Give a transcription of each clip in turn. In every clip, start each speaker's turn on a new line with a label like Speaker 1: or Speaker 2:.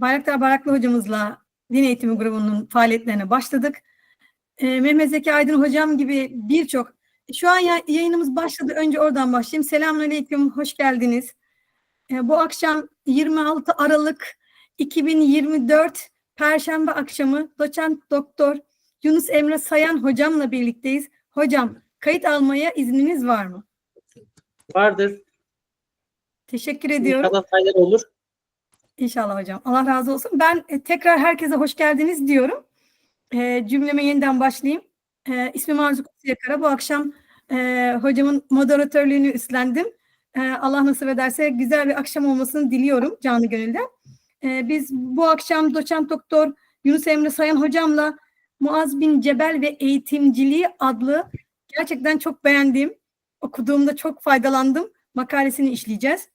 Speaker 1: Bayraktar Baraklı hocamızla din eğitimi grubunun faaliyetlerine başladık. Ee, Mehmet Zeki Aydın hocam gibi birçok şu an ya- yayınımız başladı. Önce oradan başlayayım. Selamünaleyküm, hoş geldiniz. Ee, bu akşam 26 Aralık 2024 Perşembe akşamı doçent doktor Yunus Emre Sayan hocamla birlikteyiz. Hocam kayıt almaya izniniz var mı?
Speaker 2: Vardır.
Speaker 1: Teşekkür ediyorum.
Speaker 2: İnşallah faydalı olur.
Speaker 1: İnşallah hocam. Allah razı olsun. Ben e, tekrar herkese hoş geldiniz diyorum. E, cümleme yeniden başlayayım. E, ismim Arzu Kutsu Yakara. Bu akşam e, hocamın moderatörlüğünü üstlendim. E, Allah nasip ederse güzel bir akşam olmasını diliyorum canı gönülden. E, biz bu akşam doçent doktor Yunus Emre Sayan hocamla Muaz bin Cebel ve Eğitimciliği adlı gerçekten çok beğendiğim, okuduğumda çok faydalandım makalesini işleyeceğiz.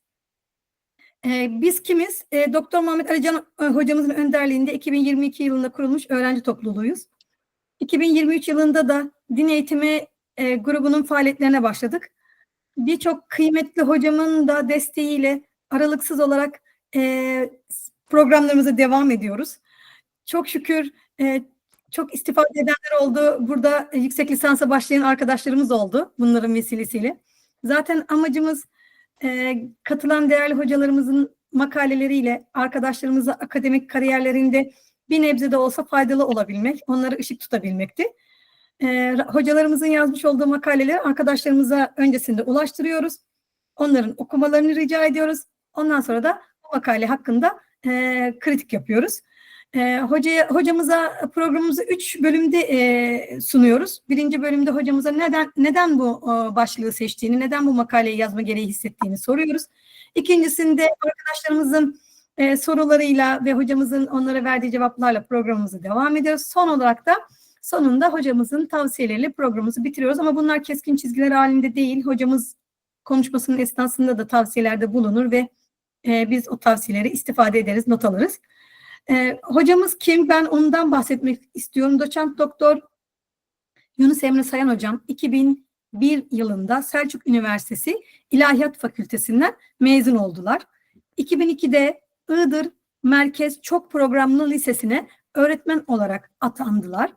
Speaker 1: Ee, biz kimiz? Ee, Doktor Muhammed Alican e, hocamızın önderliğinde 2022 yılında kurulmuş öğrenci topluluğuyuz. 2023 yılında da din eğitimi e, grubunun faaliyetlerine başladık. Birçok kıymetli hocamın da desteğiyle aralıksız olarak e, programlarımıza devam ediyoruz. Çok şükür çok istifade edenler oldu. Burada yüksek lisansa başlayan arkadaşlarımız oldu bunların vesilesiyle. Zaten amacımız e, katılan değerli hocalarımızın makaleleriyle arkadaşlarımıza akademik kariyerlerinde bir nebze de olsa faydalı olabilmek, onlara ışık tutabilmekti. E, hocalarımızın yazmış olduğu makaleleri arkadaşlarımıza öncesinde ulaştırıyoruz. Onların okumalarını rica ediyoruz. Ondan sonra da bu makale hakkında e, kritik yapıyoruz. E, hocaya, hocamıza programımızı üç bölümde e, sunuyoruz. Birinci bölümde hocamıza neden neden bu e, başlığı seçtiğini, neden bu makaleyi yazma gereği hissettiğini soruyoruz. İkincisinde arkadaşlarımızın e, sorularıyla ve hocamızın onlara verdiği cevaplarla programımızı devam ediyoruz. Son olarak da sonunda hocamızın tavsiyeleriyle programımızı bitiriyoruz. Ama bunlar keskin çizgiler halinde değil. Hocamız konuşmasının esnasında da tavsiyelerde bulunur ve e, biz o tavsiyeleri istifade ederiz, not alırız. Ee, hocamız kim? Ben ondan bahsetmek istiyorum. Doçent Doktor Yunus Emre Sayan hocam 2001 yılında Selçuk Üniversitesi İlahiyat Fakültesinden mezun oldular. 2002'de Iğdır Merkez Çok Programlı Lisesi'ne öğretmen olarak atandılar.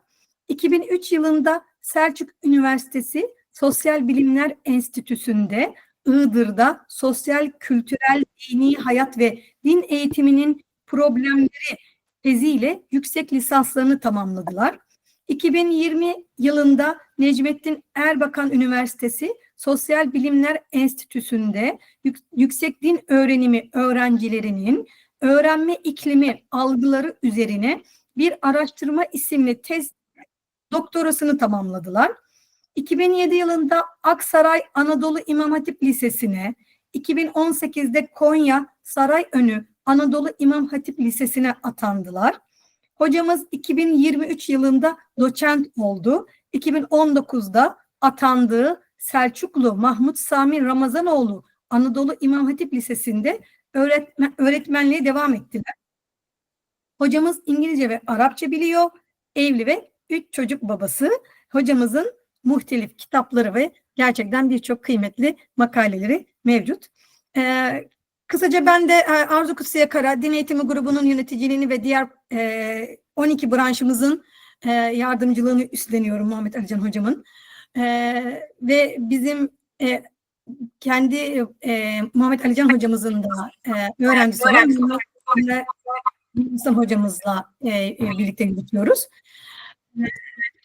Speaker 1: 2003 yılında Selçuk Üniversitesi Sosyal Bilimler Enstitüsü'nde Iğdır'da sosyal, kültürel, dini hayat ve din eğitiminin problemleri teziyle yüksek lisanslarını tamamladılar. 2020 yılında Necmettin Erbakan Üniversitesi Sosyal Bilimler Enstitüsü'nde yük- yüksek din öğrenimi öğrencilerinin öğrenme iklimi algıları üzerine bir araştırma isimli tez doktorasını tamamladılar. 2007 yılında Aksaray Anadolu İmam Hatip Lisesi'ne, 2018'de Konya Sarayönü Anadolu İmam Hatip Lisesi'ne atandılar. Hocamız 2023 yılında doçent oldu. 2019'da atandığı Selçuklu Mahmut Sami Ramazanoğlu Anadolu İmam Hatip Lisesi'nde öğretmen, öğretmenliğe devam ettiler. Hocamız İngilizce ve Arapça biliyor. Evli ve üç çocuk babası. Hocamızın muhtelif kitapları ve gerçekten birçok kıymetli makaleleri mevcut. Ee, Kısaca ben de e, Arzu Kutsu Yakara, Din Eğitimi Grubu'nun yöneticiliğini ve diğer e, 12 branşımızın e, yardımcılığını üstleniyorum Muhammed Alican Hocam'ın. E, ve bizim e, kendi e, Muhammed Alican Hocamızın da e, öğrencisi olan Hasan Hocamızla e, e, birlikte. E,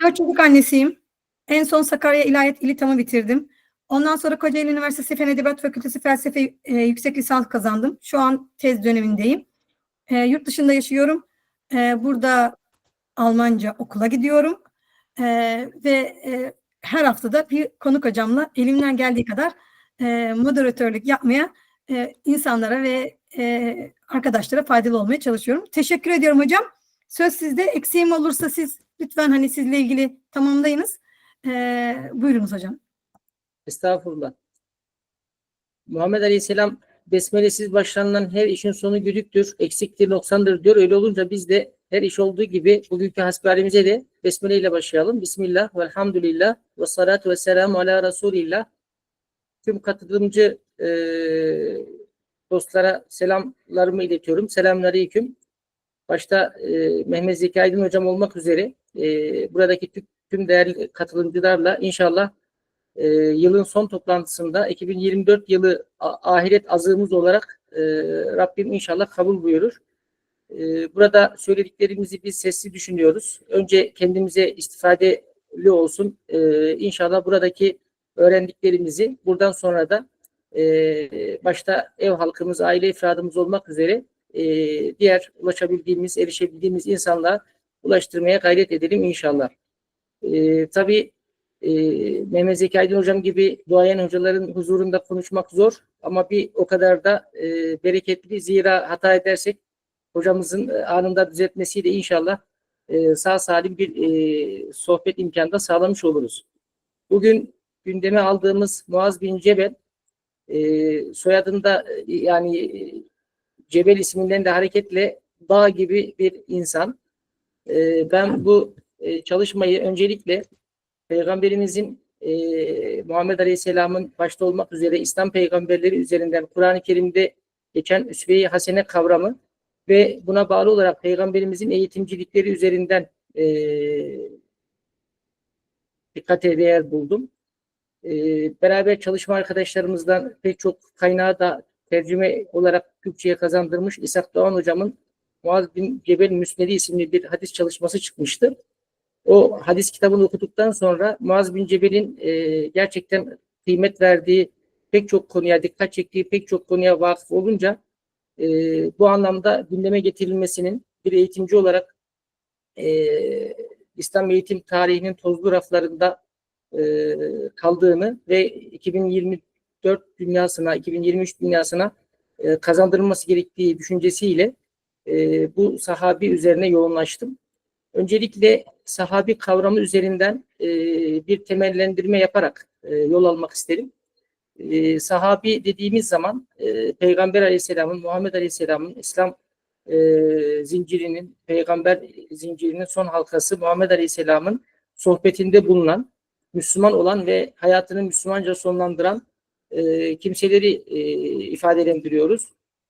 Speaker 1: Dört çocuk annesiyim. En son Sakarya İlahiyat İlitam'ı bitirdim. Ondan sonra Kocaeli Üniversitesi Fen Edebiyat Fakültesi Felsefe e, yüksek lisans kazandım. Şu an tez dönemindeyim. E, yurt dışında yaşıyorum. E, burada Almanca okula gidiyorum. E, ve e, her haftada bir konuk hocamla elimden geldiği kadar e, moderatörlük yapmaya e, insanlara ve e, arkadaşlara faydalı olmaya çalışıyorum. Teşekkür ediyorum hocam. Söz sizde. Eksiğim olursa siz lütfen hani sizle ilgili tamamlayınız. E, buyurunuz hocam.
Speaker 2: Estağfurullah. Muhammed Aleyhisselam besmelesiz başlanılan her işin sonu güdüktür, eksiktir, noksandır diyor. Öyle olunca biz de her iş olduğu gibi bugünkü hasbihalimize de besmele ile başlayalım. Bismillah, velhamdülillah, ve salatu ve selamu ala Resulillah. Tüm katılımcı eee dostlara selamlarımı iletiyorum. Selamünaleyküm. başta e, Mehmet Zeki Aydın hocam olmak üzere e, buradaki tüm, tüm değerli katılımcılarla inşallah e, yılın son toplantısında 2024 yılı ahiret azığımız olarak e, Rabbim inşallah kabul buyurur. E, burada söylediklerimizi biz sesli düşünüyoruz. Önce kendimize istifadeli olsun. E, inşallah buradaki öğrendiklerimizi buradan sonra da e, başta ev halkımız, aile ifradımız olmak üzere e, diğer ulaşabildiğimiz, erişebildiğimiz insanlara ulaştırmaya gayret edelim inşallah. E, tabii e, Mehmet Zeki Aydın hocam gibi duayen hocaların huzurunda konuşmak zor ama bir o kadar da e, bereketli. Zira hata edersek hocamızın e, anında düzeltmesiyle inşallah e, sağ salim bir e, sohbet imkanı da sağlamış oluruz. Bugün gündeme aldığımız Muaz bin Cebel e, soyadında e, yani e, Cebel isminden de hareketle dağ gibi bir insan. E, ben bu e, çalışmayı öncelikle Peygamberimizin e, Muhammed Aleyhisselam'ın başta olmak üzere İslam peygamberleri üzerinden Kur'an-ı Kerim'de geçen üsve-i hasene kavramı ve buna bağlı olarak peygamberimizin eğitimcilikleri üzerinden e, dikkate değer buldum. E, beraber çalışma arkadaşlarımızdan pek çok kaynağı da tercüme olarak Türkçe'ye kazandırmış İshak Doğan hocamın Muaz bin Cebel Müsnedi isimli bir hadis çalışması çıkmıştı. O hadis kitabını okuduktan sonra Muaz bin Cebel'in e, gerçekten kıymet verdiği pek çok konuya, dikkat çektiği pek çok konuya vakıf olunca e, bu anlamda gündeme getirilmesinin bir eğitimci olarak e, İslam eğitim tarihinin tozlu raflarında e, kaldığını ve 2024 dünyasına, 2023 dünyasına e, kazandırılması gerektiği düşüncesiyle e, bu sahabi üzerine yoğunlaştım. Öncelikle sahabi kavramı üzerinden e, bir temellendirme yaparak e, yol almak isterim. E, sahabi dediğimiz zaman e, Peygamber Aleyhisselam'ın, Muhammed Aleyhisselam'ın İslam e, zincirinin, Peygamber zincirinin son halkası Muhammed Aleyhisselam'ın sohbetinde bulunan, Müslüman olan ve hayatını Müslümanca sonlandıran e, kimseleri e, ifadelendiriyoruz.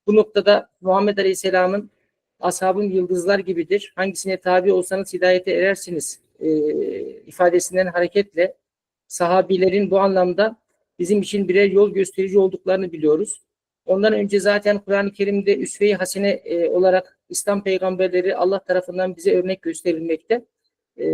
Speaker 2: Bu noktada Muhammed Aleyhisselam'ın ashabın yıldızlar gibidir. Hangisine tabi olsanız hidayete erersiniz e, ifadesinden hareketle sahabilerin bu anlamda bizim için birer yol gösterici olduklarını biliyoruz. Ondan önce zaten Kur'an-ı Kerim'de üsve-i hasene e, olarak İslam peygamberleri Allah tarafından bize örnek gösterilmekte. E,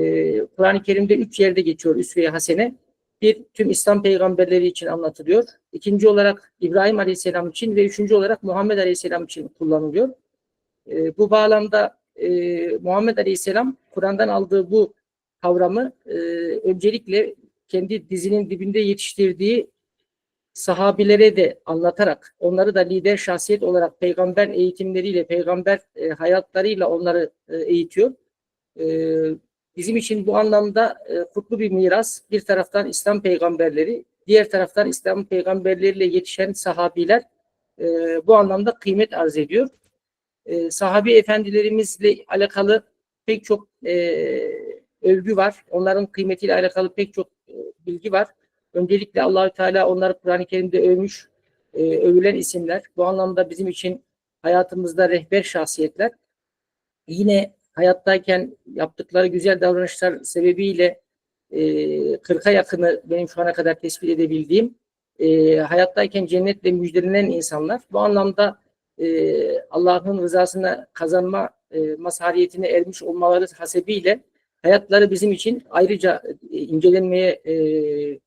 Speaker 2: Kur'an-ı Kerim'de üç yerde geçiyor üsve-i hasene. Bir, tüm İslam peygamberleri için anlatılıyor. İkinci olarak İbrahim Aleyhisselam için ve üçüncü olarak Muhammed Aleyhisselam için kullanılıyor. E, bu bağlamda e, Muhammed Aleyhisselam Kur'an'dan aldığı bu kavramı e, öncelikle kendi dizinin dibinde yetiştirdiği sahabilere de anlatarak onları da lider şahsiyet olarak peygamber eğitimleriyle, peygamber e, hayatlarıyla onları e, eğitiyor. E, bizim için bu anlamda e, kutlu bir miras. Bir taraftan İslam peygamberleri, diğer taraftan İslam peygamberleriyle yetişen sahabiler e, bu anlamda kıymet arz ediyor. E, sahabi efendilerimizle alakalı pek çok e, övgü var. Onların kıymetiyle alakalı pek çok e, bilgi var. Öncelikle Allahü Teala onları Kur'an-ı Kerim'de övmüş, e, övülen isimler. Bu anlamda bizim için hayatımızda rehber şahsiyetler. Yine hayattayken yaptıkları güzel davranışlar sebebiyle e, 40'a yakını benim şu ana kadar tespit edebildiğim e, hayattayken cennetle müjdelenen insanlar. Bu anlamda e, Allah'ın rızasını kazanma e, mazhariyetine ermiş olmaları hasebiyle hayatları bizim için ayrıca e, incelenmeye, e,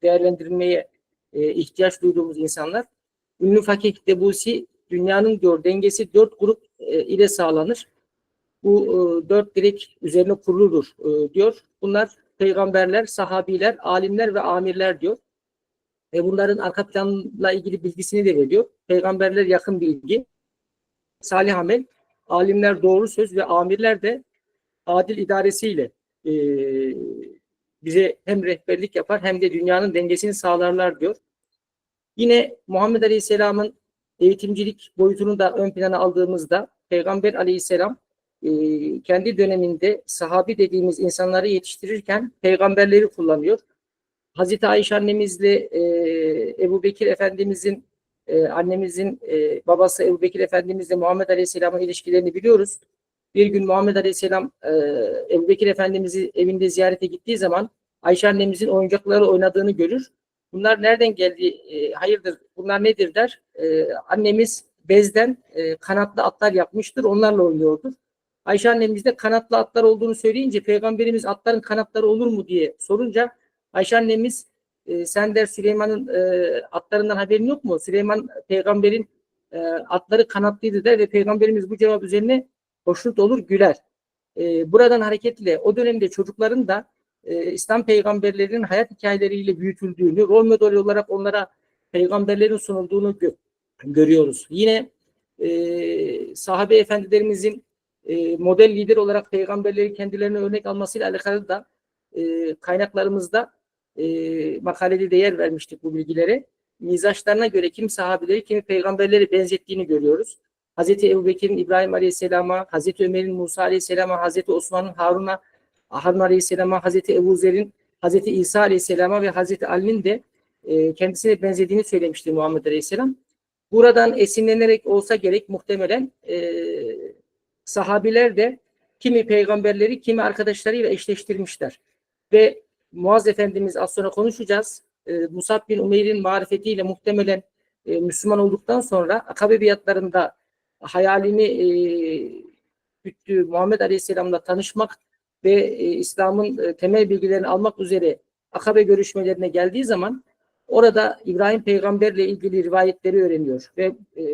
Speaker 2: değerlendirilmeye e, ihtiyaç duyduğumuz insanlar. Ünlü Fakih Debusi dünyanın diyor dengesi dört grup e, ile sağlanır. Bu e, dört direk üzerine kuruludur e, diyor. Bunlar peygamberler, sahabiler, alimler ve amirler diyor. Ve bunların arka planla ilgili bilgisini de veriyor. Peygamberler yakın bilgi, salih amel, alimler doğru söz ve amirler de adil idaresiyle e, bize hem rehberlik yapar hem de dünyanın dengesini sağlarlar diyor. Yine Muhammed Aleyhisselam'ın eğitimcilik boyutunu da ön plana aldığımızda Peygamber Aleyhisselam e, kendi döneminde sahabi dediğimiz insanları yetiştirirken peygamberleri kullanıyor. Hazreti Ayşe annemizle e, Ebu Bekir Efendimizin e, annemizin e, babası Ebu Bekir Efendimizle Muhammed Aleyhisselam'ın ilişkilerini biliyoruz. bir gün Muhammed Aleyhisselam e, Ebu Bekir Efendimiz'i evinde ziyarete gittiği zaman Ayşe annemizin oyuncakları oynadığını görür. Bunlar nereden geldi? E, hayırdır? Bunlar nedir der. E, annemiz bezden e, kanatlı atlar yapmıştır. Onlarla oynuyordur. Ayşe annemiz de kanatlı atlar olduğunu söyleyince peygamberimiz atların kanatları olur mu diye sorunca Ayşe annemiz e, sen der Süleyman'ın e, atlarından haberin yok mu? Süleyman peygamberin e, atları kanatlıydı der ve peygamberimiz bu cevap üzerine hoşnut olur güler. E, buradan hareketle o dönemde çocukların da e, İslam peygamberlerinin hayat hikayeleriyle büyütüldüğünü, rol model olarak onlara peygamberlerin sunulduğunu gö- görüyoruz. Yine e, sahabe efendilerimizin e, model lider olarak peygamberleri kendilerine örnek almasıyla alakalı da e, kaynaklarımızda e, makalede de yer vermiştik bu bilgilere. Mizaçlarına göre kim sahabeleri kimi peygamberleri benzettiğini görüyoruz. Hazreti Ebu Bekir'in İbrahim Aleyhisselam'a, Hazreti Ömer'in Musa Aleyhisselam'a, Hazreti Osman'ın Harun'a, Harun Aleyhisselam'a, Hazreti Ebu Zer'in Hazreti İsa Aleyhisselam'a ve Hazreti Ali'nin de e, kendisine benzediğini söylemişti Muhammed Aleyhisselam. Buradan esinlenerek olsa gerek muhtemelen e, sahabiler de kimi peygamberleri kimi arkadaşlarıyla eşleştirmişler. Ve Muaz Efendimiz az sonra konuşacağız. E, Musab bin Umeyr'in marifetiyle muhtemelen e, Müslüman olduktan sonra akabe biatlarında hayalini e, güttüğü Muhammed Aleyhisselam'la tanışmak ve e, İslam'ın e, temel bilgilerini almak üzere akabe görüşmelerine geldiği zaman orada İbrahim peygamberle ilgili rivayetleri öğreniyor ve e,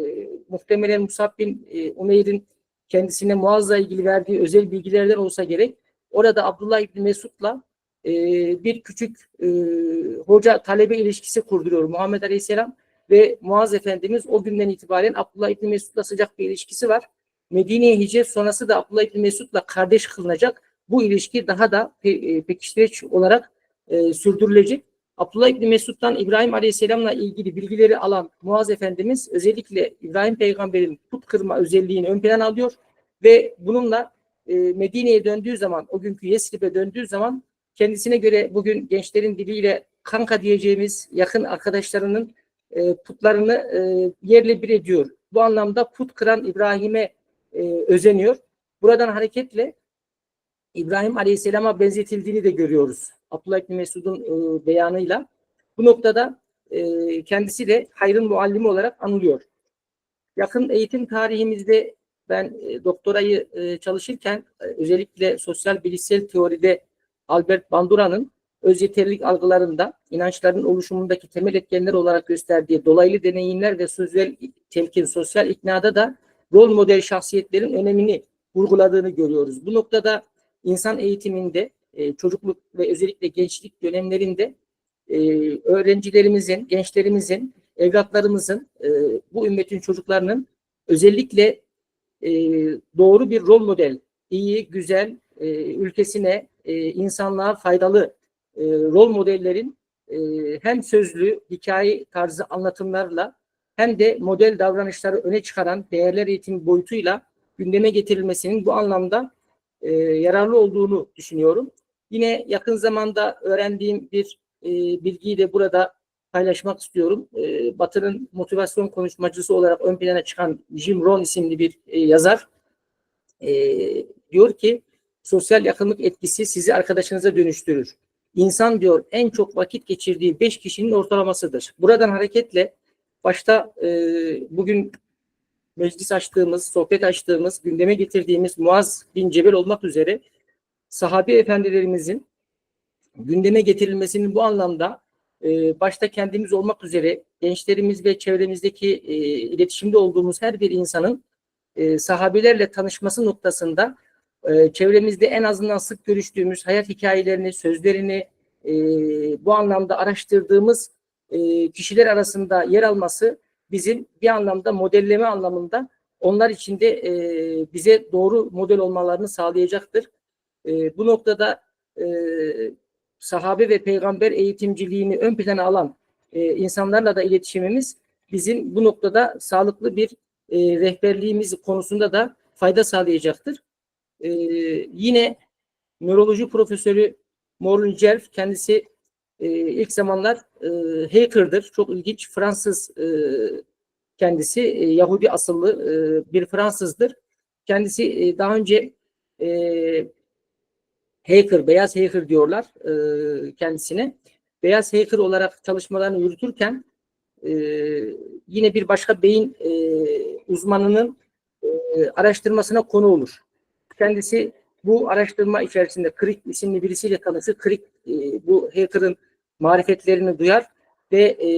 Speaker 2: muhtemelen Musab bin e, Umeyr'in kendisine Muaz'la ilgili verdiği özel bilgilerden olsa gerek orada Abdullah İbni Mesud'la e, bir küçük e, hoca talebe ilişkisi kurduruyor Muhammed Aleyhisselam ve Muaz Efendimiz o günden itibaren Abdullah İbni Mesud'la sıcak bir ilişkisi var. Medine'ye hicret sonrası da Abdullah İbni Mesud'la kardeş kılınacak. Bu ilişki daha da pe e, pekiştireç olarak sürdürülecek. Abdullah İbni Mesud'dan İbrahim Aleyhisselam'la ilgili bilgileri alan Muaz Efendimiz özellikle İbrahim Peygamber'in put kırma özelliğini ön plana alıyor ve bununla Medine'ye döndüğü zaman, o günkü Yesrib'e döndüğü zaman kendisine göre bugün gençlerin diliyle kanka diyeceğimiz yakın arkadaşlarının e, putlarını e, yerle bir ediyor. Bu anlamda put kıran İbrahim'e e, özeniyor. Buradan hareketle İbrahim Aleyhisselam'a benzetildiğini de görüyoruz. Abdullah İbni Mesud'un e, beyanıyla. Bu noktada e, kendisi de hayrın muallimi olarak anılıyor. Yakın eğitim tarihimizde ben e, doktorayı e, çalışırken e, özellikle sosyal bilişsel teoride Albert Bandura'nın öz yeterlilik algılarında inançların oluşumundaki temel etkenler olarak gösterdiği dolaylı deneyimler ve sözel telkin, sosyal iknada da rol model şahsiyetlerin önemini vurguladığını görüyoruz. Bu noktada insan eğitiminde e, çocukluk ve özellikle gençlik dönemlerinde e, öğrencilerimizin, gençlerimizin, evlatlarımızın, e, bu ümmetin çocuklarının özellikle doğru bir rol model, iyi, güzel, ülkesine, e, insanlığa faydalı e, rol modellerin e, hem sözlü, hikaye tarzı anlatımlarla hem de model davranışları öne çıkaran değerler eğitimi boyutuyla gündeme getirilmesinin bu anlamda e, yararlı olduğunu düşünüyorum. Yine yakın zamanda öğrendiğim bir e, bilgiyi de burada paylaşmak istiyorum. E, Batı'nın motivasyon konuşmacısı olarak ön plana çıkan Jim Rohn isimli bir e, yazar e, diyor ki sosyal yakınlık etkisi sizi arkadaşınıza dönüştürür. İnsan diyor en çok vakit geçirdiği beş kişinin ortalamasıdır. Buradan hareketle başta e, bugün meclis açtığımız, sohbet açtığımız, gündeme getirdiğimiz Muaz bin Cebel olmak üzere sahabe efendilerimizin gündeme getirilmesinin bu anlamda e, başta kendimiz olmak üzere gençlerimiz ve çevremizdeki e, iletişimde olduğumuz her bir insanın e, sahabelerle tanışması noktasında e, çevremizde en azından sık görüştüğümüz hayat hikayelerini, sözlerini e, bu anlamda araştırdığımız e, kişiler arasında yer alması bizim bir anlamda modelleme anlamında onlar için de e, bize doğru model olmalarını sağlayacaktır. E, bu noktada e, sahabe ve peygamber eğitimciliğini ön plana alan e, insanlarla da iletişimimiz bizim bu noktada sağlıklı bir e, rehberliğimiz konusunda da fayda sağlayacaktır. E, yine nöroloji profesörü Morlun Cerf kendisi e, ilk zamanlar e, hacker'dır. Çok ilginç Fransız e, kendisi e, Yahudi asıllı e, bir Fransızdır. kendisi e, daha önce e, hacker, beyaz hacker diyorlar e, kendisine. Beyaz hacker olarak çalışmalarını yürütürken e, yine bir başka beyin e, uzmanının e, araştırmasına konu olur. Kendisi bu araştırma içerisinde Crick isimli birisiyle tanışır. Crick e, bu hacker'ın marifetlerini duyar ve e,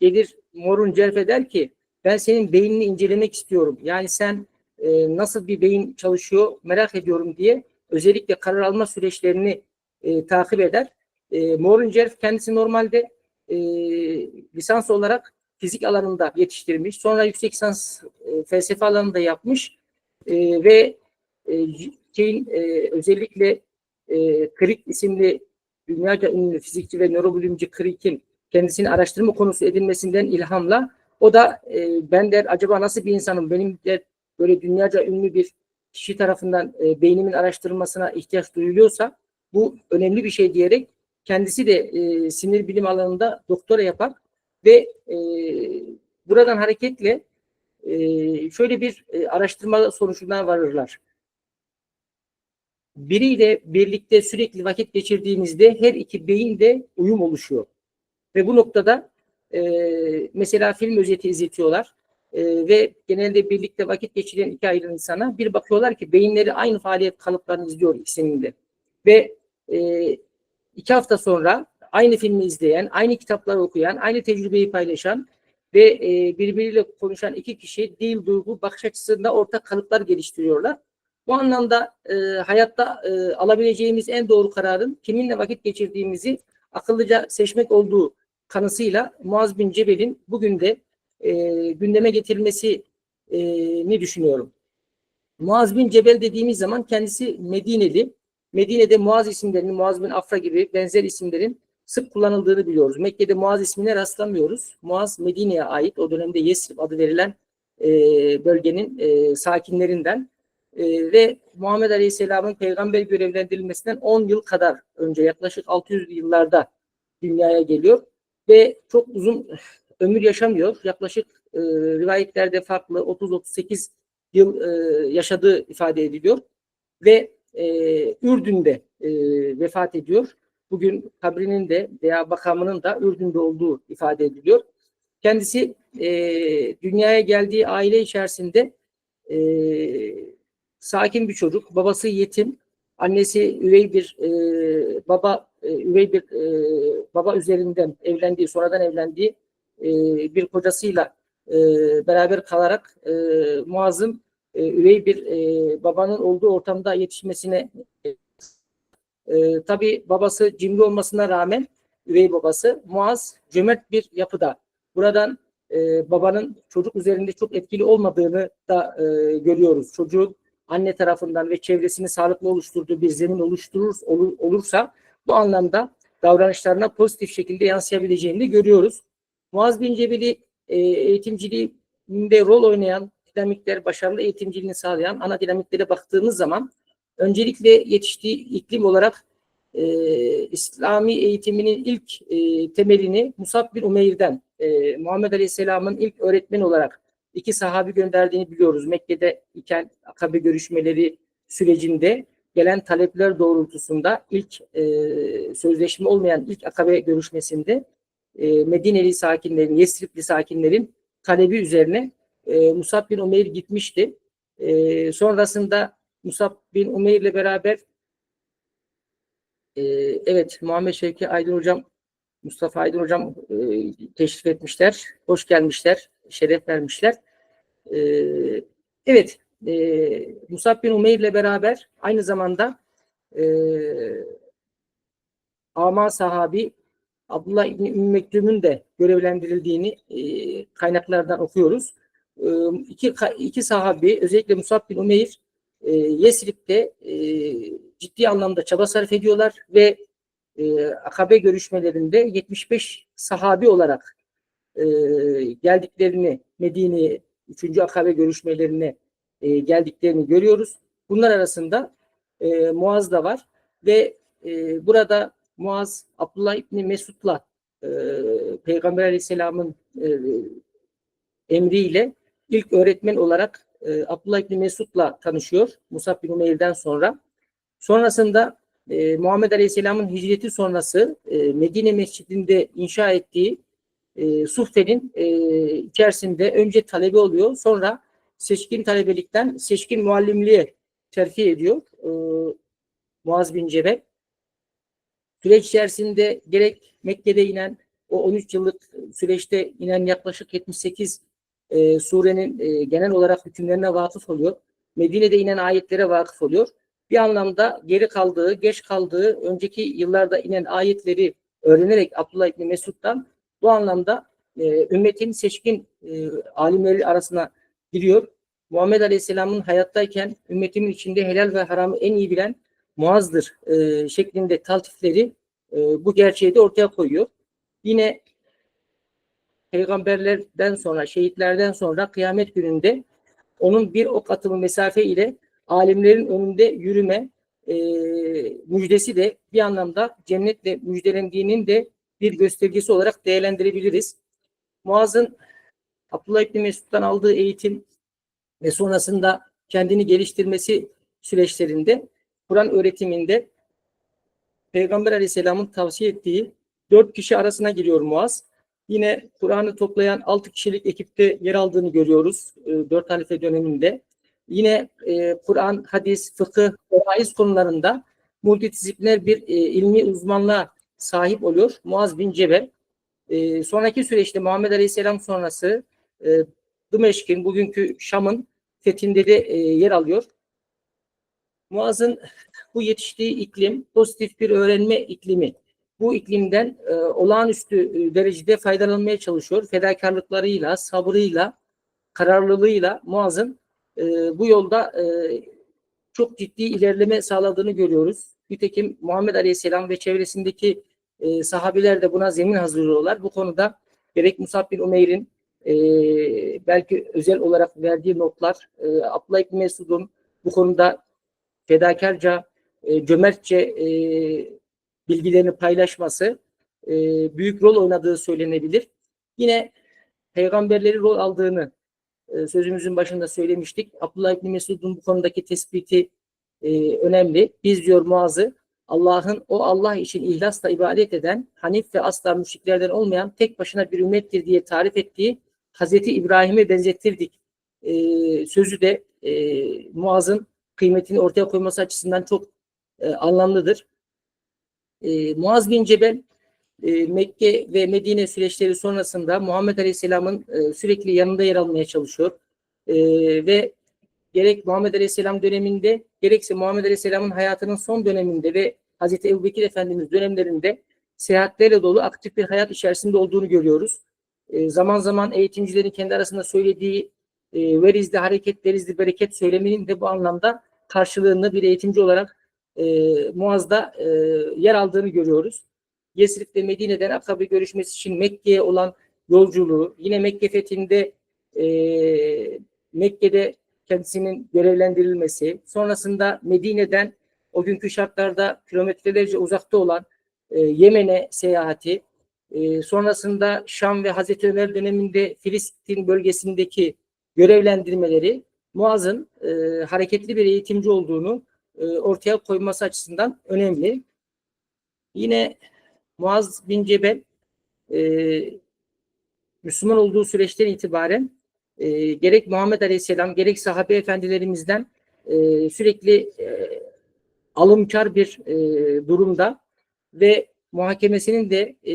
Speaker 2: gelir Morun Cerfe der ki ben senin beynini incelemek istiyorum. Yani sen e, nasıl bir beyin çalışıyor merak ediyorum diye özellikle karar alma süreçlerini e, takip eder. E, Morun Cerf kendisi normalde e, lisans olarak fizik alanında yetiştirmiş. Sonra yüksek lisans e, felsefe alanında yapmış e, ve e, şeyin e, özellikle e, Crick isimli dünyaca ünlü fizikçi ve nörobilimci Crick'in kendisini araştırma konusu edinmesinden ilhamla o da e, ben der acaba nasıl bir insanım benim de böyle dünyaca ünlü bir kişi tarafından e, beynimin araştırılmasına ihtiyaç duyuluyorsa bu önemli bir şey diyerek kendisi de e, sinir bilim alanında doktora yapar ve e, buradan hareketle e, şöyle bir e, araştırma sonucuna varırlar. Biriyle birlikte sürekli vakit geçirdiğimizde her iki beyinde uyum oluşuyor. Ve bu noktada e, mesela film özeti izletiyorlar e, ve genelde birlikte vakit geçiren iki ayrı insana bir bakıyorlar ki beyinleri aynı faaliyet kalıplarını izliyor ikisinin de. Ve e, iki hafta sonra aynı filmi izleyen, aynı kitapları okuyan, aynı tecrübeyi paylaşan ve e, birbiriyle konuşan iki kişi dil, duygu, bakış açısında ortak kalıplar geliştiriyorlar. Bu anlamda e, hayatta e, alabileceğimiz en doğru kararın kiminle vakit geçirdiğimizi akıllıca seçmek olduğu kanısıyla Muaz bin Cebel'in bugün de e, gündeme getirilmesini düşünüyorum. Muaz bin Cebel dediğimiz zaman kendisi Medineli. Medine'de Muaz isimlerinin, Muaz bin Afra gibi benzer isimlerin sık kullanıldığını biliyoruz. Mekke'de Muaz ismine rastlamıyoruz. Muaz Medine'ye ait o dönemde Yesrib adı verilen e, bölgenin e, sakinlerinden e, ve Muhammed Aleyhisselam'ın peygamber görevlendirilmesinden 10 yıl kadar önce yaklaşık 600 yıllarda dünyaya geliyor ve çok uzun ömür yaşamıyor. Yaklaşık e, rivayetlerde farklı 30-38 yıl e, yaşadığı ifade ediliyor ve e, Ürdün'de e, vefat ediyor. Bugün kabrinin de veya makamının da Ürdün'de olduğu ifade ediliyor. Kendisi e, dünyaya geldiği aile içerisinde e, sakin bir çocuk. Babası yetim. Annesi üvey bir e, baba e, üvey bir e, baba üzerinden evlendiği, sonradan evlendiği e, bir kocasıyla e, beraber kalarak e, Muaz'ın e, üvey bir e, babanın olduğu ortamda yetişmesine e, tabi babası cimri olmasına rağmen üvey babası Muaz cömert bir yapıda. Buradan e, babanın çocuk üzerinde çok etkili olmadığını da e, görüyoruz. Çocuğun anne tarafından ve çevresini sağlıklı oluşturduğu bir zemin oluşturur olur, olursa bu anlamda davranışlarına pozitif şekilde yansıyabileceğini de görüyoruz. Muaz bin Cebeli e, eğitimciliğinde rol oynayan dinamikler, başarılı eğitimciliğini sağlayan ana dinamiklere baktığımız zaman öncelikle yetiştiği iklim olarak e, İslami eğitiminin ilk e, temelini Musab bin Umeyr'den e, Muhammed Aleyhisselam'ın ilk öğretmeni olarak iki sahabi gönderdiğini biliyoruz. Mekke'de iken akabe görüşmeleri sürecinde gelen talepler doğrultusunda ilk e, sözleşme olmayan ilk akabe görüşmesinde e, Medineli sakinlerin, Yesribli sakinlerin talebi üzerine e, Musab bin Umeyr gitmişti. E, sonrasında Musab bin Umeyr ile beraber e, evet Muhammed Şevki Aydın Hocam, Mustafa Aydın Hocam e, teşrif etmişler. Hoş gelmişler, şeref vermişler. E, evet, e, Musab bin Umeyr ile beraber aynı zamanda e, Ama sahabi Abdullah İbni Ümmü de görevlendirildiğini e, kaynaklardan okuyoruz. E, iki, iki sahabi özellikle Musab bin Umeyr e, Yesrib'de e, ciddi anlamda çaba sarf ediyorlar ve e, akabe görüşmelerinde 75 sahabi olarak e, geldiklerini Medine'ye 3. akabe görüşmelerine e, geldiklerini görüyoruz. Bunlar arasında e, Muaz da var ve e, burada Muaz Abdullah İbni Mesud'la e, Peygamber Aleyhisselam'ın e, emriyle ilk öğretmen olarak e, Abdullah İbni Mesud'la tanışıyor. Musab bin Umeyr'den sonra. Sonrasında e, Muhammed Aleyhisselam'ın hicreti sonrası e, Medine Mescidi'nde inşa ettiği e, Suffe'nin e, içerisinde önce talebe oluyor. Sonra seçkin talebelikten seçkin muallimliğe terfi ediyor. E, Muaz bin Cebel. Süreç içerisinde gerek Mekke'de inen o 13 yıllık süreçte inen yaklaşık 78 e, surenin e, genel olarak hükümlerine vakıf oluyor. Medine'de inen ayetlere vakıf oluyor. Bir anlamda geri kaldığı, geç kaldığı, önceki yıllarda inen ayetleri öğrenerek Abdullah İbni Mesud'dan bu anlamda e, ümmetin seçkin e, alimleri arasına giriyor. Muhammed Aleyhisselam'ın hayattayken ümmetimin içinde helal ve haramı en iyi bilen Muaz'dır e, şeklinde taltifleri e, bu gerçeği de ortaya koyuyor. Yine peygamberlerden sonra, şehitlerden sonra kıyamet gününde onun bir ok atımı mesafe ile alimlerin önünde yürüme e, müjdesi de bir anlamda cennetle müjdelendiğinin de bir göstergesi olarak değerlendirebiliriz. Muaz'ın Abdullah İbni Mesud'dan aldığı eğitim ve sonrasında kendini geliştirmesi süreçlerinde Kur'an öğretiminde Peygamber Aleyhisselam'ın tavsiye ettiği dört kişi arasına giriyor Muaz. Yine Kur'an'ı toplayan altı kişilik ekipte yer aldığını görüyoruz e, dört halife döneminde. Yine e, Kur'an, hadis, fıkıh, faiz konularında multidisipliner bir e, ilmi uzmanlığa sahip oluyor Muaz bin Cebel. E, sonraki süreçte Muhammed Aleyhisselam sonrası e, Dımeşk'in, bugünkü Şam'ın fethinde de e, yer alıyor. Muaz'ın bu yetiştiği iklim pozitif bir öğrenme iklimi. Bu iklimden e, olağanüstü e, derecede faydalanmaya çalışıyor. Fedakarlıklarıyla, sabrıyla, kararlılığıyla Muaz'ın e, bu yolda e, çok ciddi ilerleme sağladığını görüyoruz. Nitekim Muhammed Aleyhisselam ve çevresindeki e, sahabiler de buna zemin hazırlıyorlar. Bu konuda gerek Musab bin Umeyr'in e, belki özel olarak verdiği notlar, e, Abdullah İbni Mesud'un bu konuda fedakarca, e, cömertçe e, bilgilerini paylaşması e, büyük rol oynadığı söylenebilir. Yine peygamberleri rol aldığını e, sözümüzün başında söylemiştik. Abdullah İbni Mesud'un bu konudaki tespiti e, önemli. Biz diyor Muaz'ı Allah'ın o Allah için ihlasla ibadet eden, hanif ve asla müşriklerden olmayan tek başına bir ümmettir diye tarif ettiği Hazreti İbrahim'e benzettirdik. E, sözü de e, Muaz'ın kıymetini ortaya koyması açısından çok e, anlamlıdır. E, Muaz bin Cebel e, Mekke ve Medine süreçleri sonrasında Muhammed Aleyhisselam'ın e, sürekli yanında yer almaya çalışıyor. E, ve gerek Muhammed Aleyhisselam döneminde gerekse Muhammed Aleyhisselam'ın hayatının son döneminde ve Hazreti Ebubekir Efendimiz dönemlerinde seyahatlerle dolu aktif bir hayat içerisinde olduğunu görüyoruz. E, zaman zaman eğitimcilerin kendi arasında söylediği e, verizli hareket, verizli bereket söyleminin de bu anlamda karşılığını bir eğitimci olarak e, Muaz'da e, yer aldığını görüyoruz. Yesrib ve Medine'den Akabe görüşmesi için Mekke'ye olan yolculuğu, yine Mekke fethinde e, Mekke'de kendisinin görevlendirilmesi, sonrasında Medine'den o günkü şartlarda kilometrelerce uzakta olan e, Yemen'e seyahati, e, sonrasında Şam ve Hazreti Ömer döneminde Filistin bölgesindeki görevlendirmeleri Muaz'ın e, hareketli bir eğitimci olduğunu e, ortaya koyması açısından önemli. Yine Muaz bin Cebel e, Müslüman olduğu süreçten itibaren e, gerek Muhammed Aleyhisselam gerek sahabe efendilerimizden e, sürekli e, alımkar bir e, durumda ve muhakemesinin de e,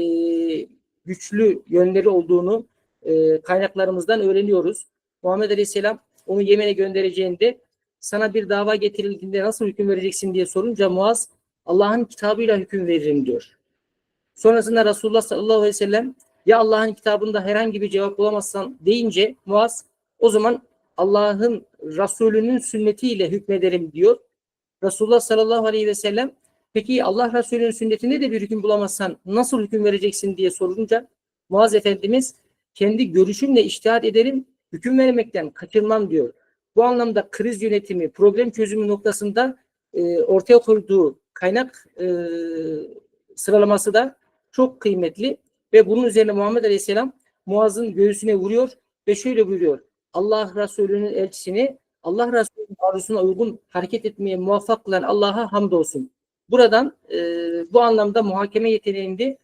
Speaker 2: güçlü yönleri olduğunu e, kaynaklarımızdan öğreniyoruz. Muhammed Aleyhisselam onu Yemen'e göndereceğinde sana bir dava getirildiğinde nasıl hüküm vereceksin diye sorunca Muaz Allah'ın kitabıyla hüküm veririm diyor. Sonrasında Resulullah sallallahu aleyhi ve sellem ya Allah'ın kitabında herhangi bir cevap bulamazsan deyince Muaz o zaman Allah'ın Resulünün sünnetiyle hükmederim diyor. Resulullah sallallahu aleyhi ve sellem peki Allah Resulü'nün sünnetinde de bir hüküm bulamazsan nasıl hüküm vereceksin diye sorunca Muaz Efendimiz kendi görüşümle iştihat ederim, hüküm vermekten kaçınmam diyor. Bu anlamda kriz yönetimi, problem çözümü noktasında e, ortaya koyduğu kaynak e, sıralaması da çok kıymetli ve bunun üzerine Muhammed Aleyhisselam Muaz'ın göğsüne vuruyor ve şöyle buyuruyor. Allah Resulü'nün elçisini Allah Resulü'nün arzusuna uygun hareket etmeye muvaffak kılan Allah'a hamdolsun. Buradan e, bu anlamda muhakeme yeteneğinde